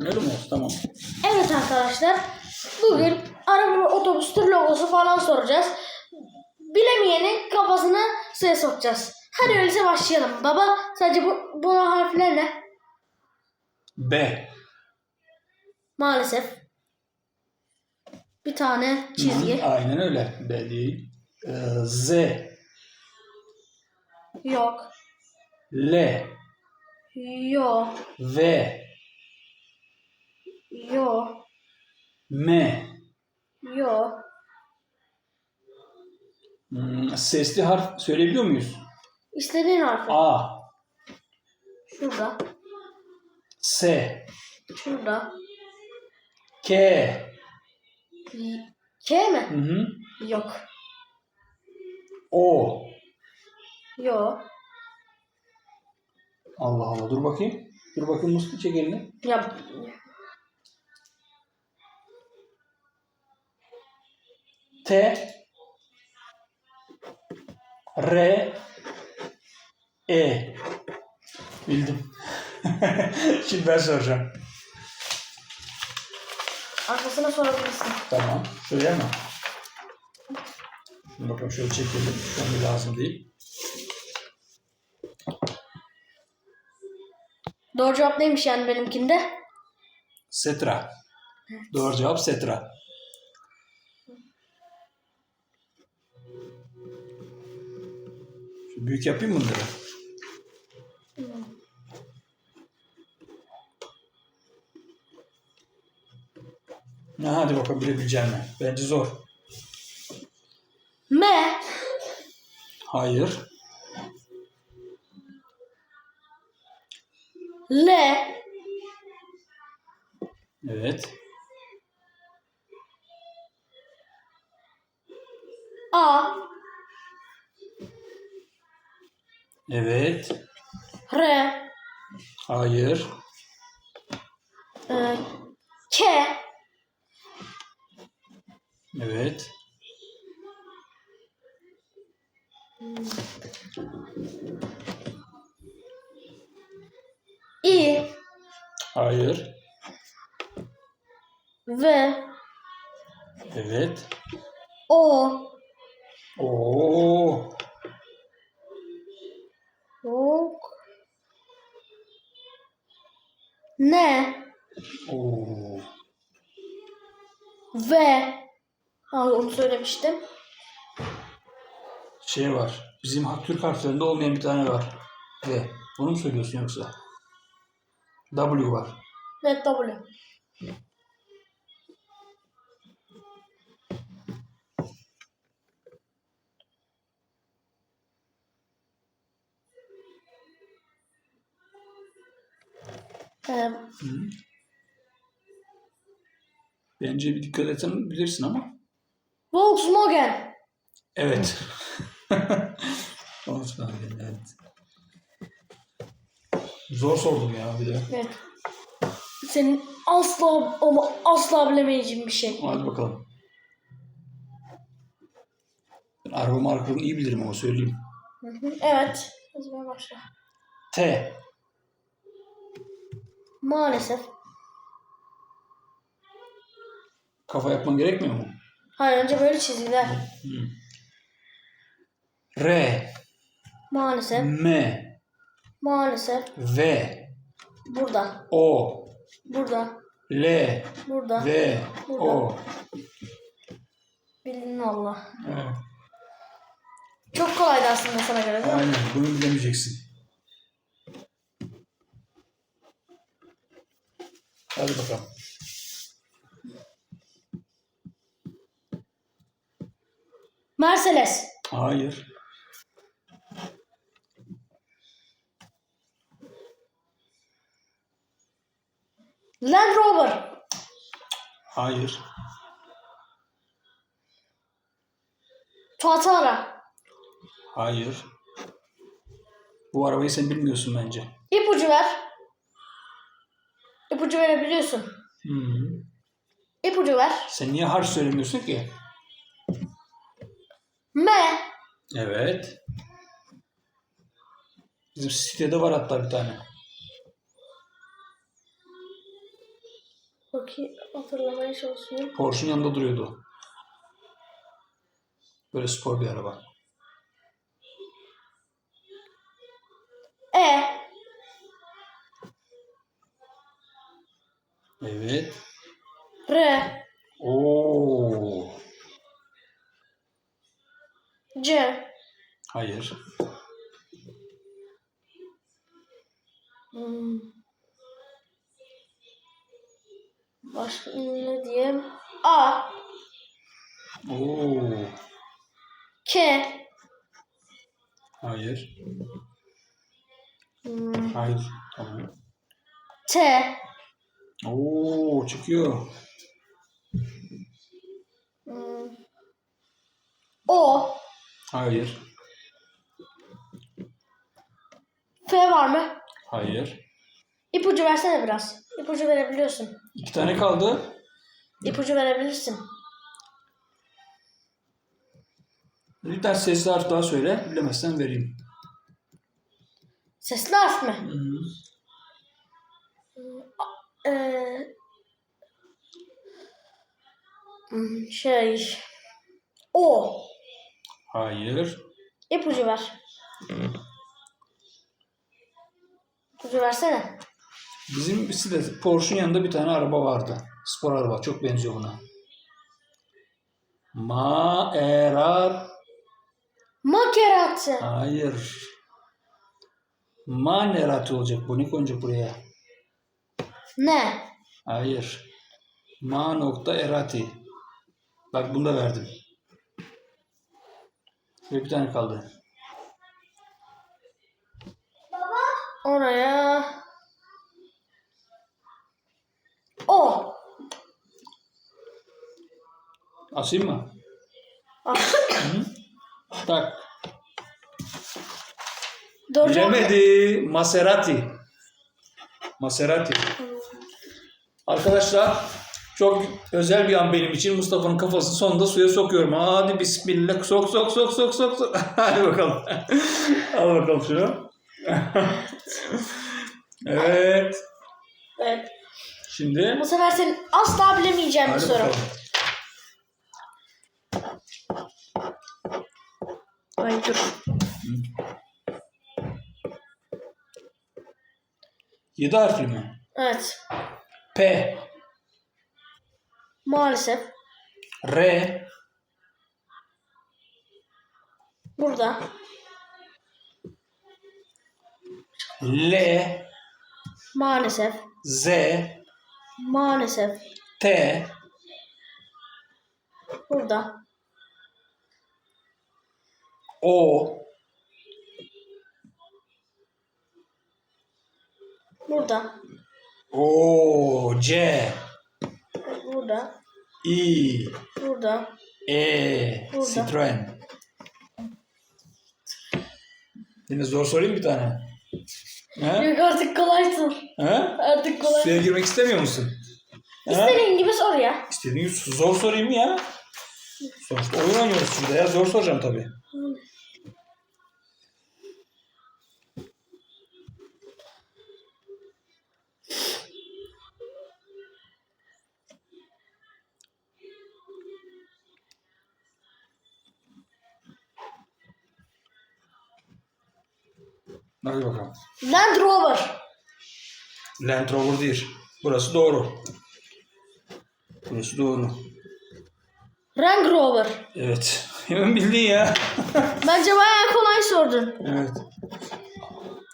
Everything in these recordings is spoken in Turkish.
Öyle mi olsun? Tamam. Evet arkadaşlar. Bugün araba otobüs tır logosu falan soracağız. Bilemeyenin kafasına suya sokacağız. Hadi öyleyse başlayalım. Baba sadece bu, bu harfler ne? B. Maalesef. Bir tane çizgi. Hı, Aynen öyle. B değil. Ee, Z. Yok. L. Yok. V. Yok. M. Yok. Hmm, sesli harf söyleyebiliyor muyuz? İstediğin harfi. A. Şurada. S. Şurada. K. K mi? Hı hı. Yok. O. Yok. Allah Allah. Dur bakayım. Dur bakayım Mustafa çek elini. Ya T. R. E. Bildim. Şimdi ben soracağım. arkasına sorabilirsin. Tamam. Şuraya mı? Şimdi bakalım şöyle çekelim. Şu lazım değil. Doğru cevap neymiş yani benimkinde? Setra. Doğru cevap Setra. Şu büyük yapayım mı bunları? Ha, hadi bakalım bilebileceğim mi? Bence zor. M. Hayır. L. Evet. A. Evet. R. Hayır. e, K. Evet. I. Hayır. V. Evet. O. Oo. Ok. N. Oo. V. Ha, onu söylemiştim. Şey var. Bizim Türk harflerinde olmayan bir tane var. V. Bunu mu söylüyorsun yoksa? W var. Evet W. Ee, Hı. Bence bir dikkat etsen bilirsin ama. Volkswagen. Evet. Volkswagen, evet. Zor sordum ya bir de. Evet. Senin asla ama asla bilemeyeceğin bir şey. Hadi bakalım. Ben araba markalarını iyi bilirim ama söyleyeyim. Hı hı, Evet. Yazmaya başla. T. Maalesef. Kafa yapman gerekmiyor mu? Hayır önce böyle çizgiler. Hı. R. Maalesef. M. Maalesef. V. Burada. O. Burada. L. Burada. V. Burada. O. Bildin Allah. Evet. Çok kolaydı aslında sana göre değil mi? Aynen. Bunu bilemeyeceksin. Hadi bakalım. Mercedes. Hayır. Land Rover. Hayır. Tuatara. Hayır. Bu arabayı sen bilmiyorsun bence. İpucu ver. İpucu verebiliyorsun. Hı -hı. İpucu ver. Sen niye harf söylemiyorsun ki? M. Evet. Bizim sitede var hatta bir tane. Bakayım hatırlamaya çalışıyorum. Porsche'un yanında duruyordu. Böyle spor bir araba. Başka ne diyeyim? A. Oo. K. Hayır. Hmm. Hayır. Tamam. T. Oo çıkıyor. Hmm. O. Hayır. F var mı? Hayır. İpucu versene biraz. İpucu verebiliyorsun. İki tane kaldı. İpucu verebilirsin. Bir tane sesli harf daha söyle. Bilemezsen vereyim. Sesli harf mi? Hı. Ee, hmm, şey. O. Hayır. İpucu ver. İpucu versene. Bizim bisiklet Porsche'un yanında bir tane araba vardı. Spor araba. Çok benziyor buna. Maerar. Makeratı. Hayır. Manerati olacak bu. Ne konacak buraya? Ne? Hayır. Ma nokta erati. Bak bunu da verdim. Ve bir tane kaldı. Oraya. O. Asayım mı? Ah. Hı? Tak. Dört Bilemedi. Maserati. Maserati. Arkadaşlar çok özel bir an benim için. Mustafa'nın kafasını sonunda suya sokuyorum. Hadi bismillah. Sok sok sok sok sok. sok. Hadi bakalım. Al bakalım şunu. evet. Evet. Şimdi Bu sefer senin asla bilemeyeceğin bir hadi soru. bakalım. Ay dur. Yedi harfli mi? Evet. P, Maalesef. R, Burada. L, Maalesef. Z, Maalesef. T, Burada. O, Burada. O, C, Burada. I, Burada. E, Burada. Citroen. Yine zor sorayım bir tane. He? Yok artık kolay sor. He? Artık kolay. Suya girmek istemiyor musun? He? İstediğin gibi sor ya. İstediğin gibi zor sorayım ya. Sonuçta oyun oynuyoruz şurada ya. Zor soracağım tabii. Hadi bakalım. Land Rover. Land Rover değil. Burası doğru. Burası doğru. Range Rover. Evet. Hemen bildin ya. Bence bayağı kolay sordun. evet.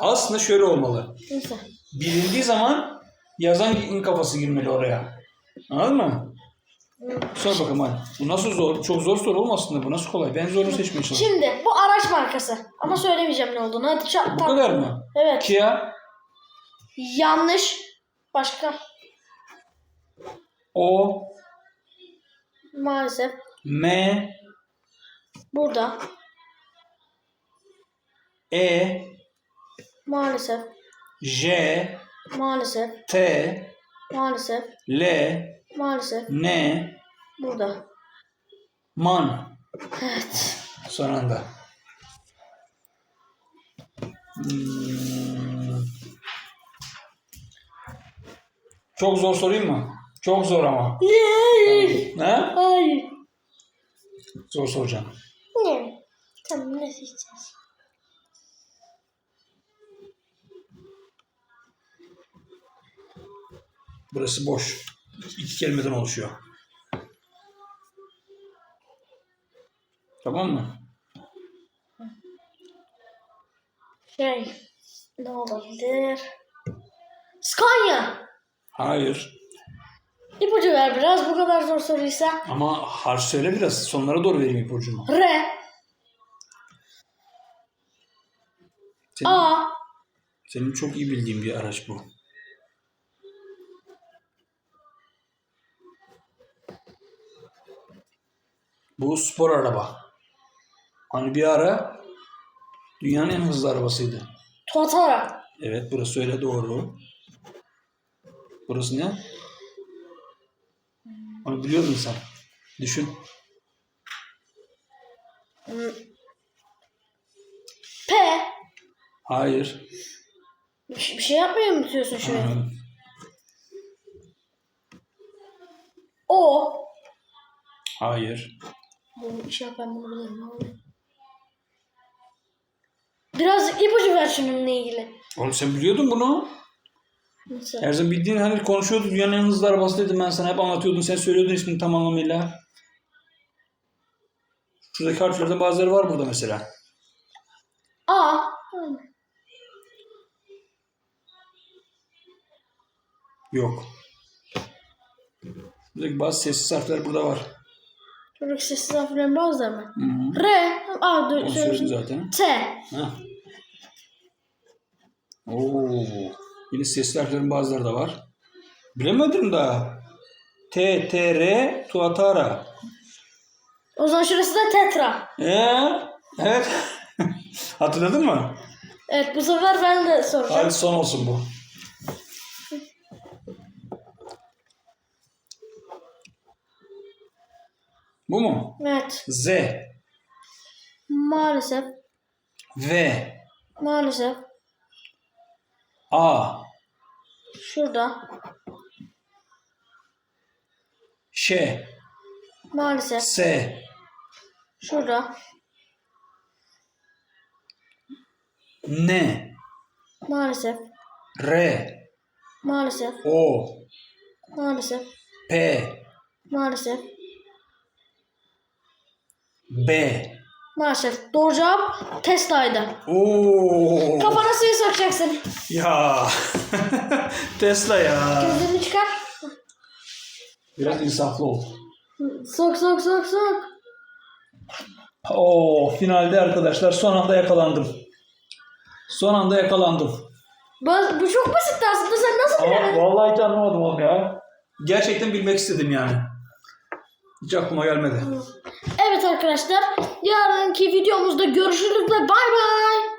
Aslında şöyle olmalı. Neyse. Bilindiği zaman yazan kafası girmeli oraya. Anladın mı? Sor bakalım hadi. Bu nasıl zor? Çok zor soru olmasın da bu nasıl kolay? Ben zoru seçmeye çalışıyorum. Şimdi bu araç markası. Ama söylemeyeceğim ne olduğunu. Hadi çat. Bu kadar mı? Evet. Kia, Yanlış. Başka. O, Maalesef. M, Burada. E, Maalesef. J, Maalesef. T, Maalesef. L, Maalesef. N, Burada. Man. Evet. Son anda. Hmm. Çok zor sorayım mı? Çok zor ama. Hayır. Ha? Hayır. Zor soracağım. Ne? Tamam ne seçeceğiz? Burası boş. İki kelimeden oluşuyor. Tamam mı? Şey. Ne olabilir? Scania. Hayır. İpucu ver biraz bu kadar zor soruysa. Ama harf söyle biraz. Sonlara doğru vereyim ipucunu. R. Senin, A. senin çok iyi bildiğin bir araç bu. Bu spor araba. Hani bir ara dünyanın en hızlı arabasıydı. Totara. Evet burası öyle doğru. Burası ne? Onu biliyor musun sen? Düşün. P. Hayır. Bir, şey- bir şey yapmıyor mu diyorsun şu an? O. Hayır. Bu şey yap ben bunu abi. Biraz ipucu ver şununla ilgili. Oğlum sen biliyordun bunu. Nasıl? Her zaman bildiğin hani konuşuyorduk dünyanın en hızlı arabası dedim ben sana hep anlatıyordun. Sen söylüyordun ismini tam anlamıyla. Şuradaki harflerden bazıları var burada mesela. A. Yok. Buradaki bazı sessiz harfler burada var. Çocuk sessiz harflerin bazıları mı? Hı -hı. R. A. Onu söyledim zaten. T. Heh. Oo. Yine sesli harflerin bazıları da var. Bilemedim daha. T, T, R, Tuatara. O zaman şurası da tetra. Ee, evet. Hatırladın mı? Evet bu sefer ben de soracağım. Hadi son olsun bu. Bu mu? Evet. Z, Maalesef. V, Maalesef. A, Şurada. Ş, Maalesef. S, Şurada. N, Maalesef. R, Maalesef. O, Maalesef. P, Maalesef. B. Maalesef. Doğru cevap Tesla'ydı. Oo. Kafana suyu sokacaksın. Ya. Tesla ya. Gözlerini çıkar. Biraz insaflı ol. Sok sok sok sok. Oo, finalde arkadaşlar son anda yakalandım. Son anda yakalandım. Bu, bu çok basitti aslında. Sen nasıl Ama bilemedin? vallahi hiç anlamadım oğlum ya. Gerçekten bilmek istedim yani. Hiç aklıma gelmedi. Arkadaşlar. Yarınki videomuzda görüşürüz ve bay bay.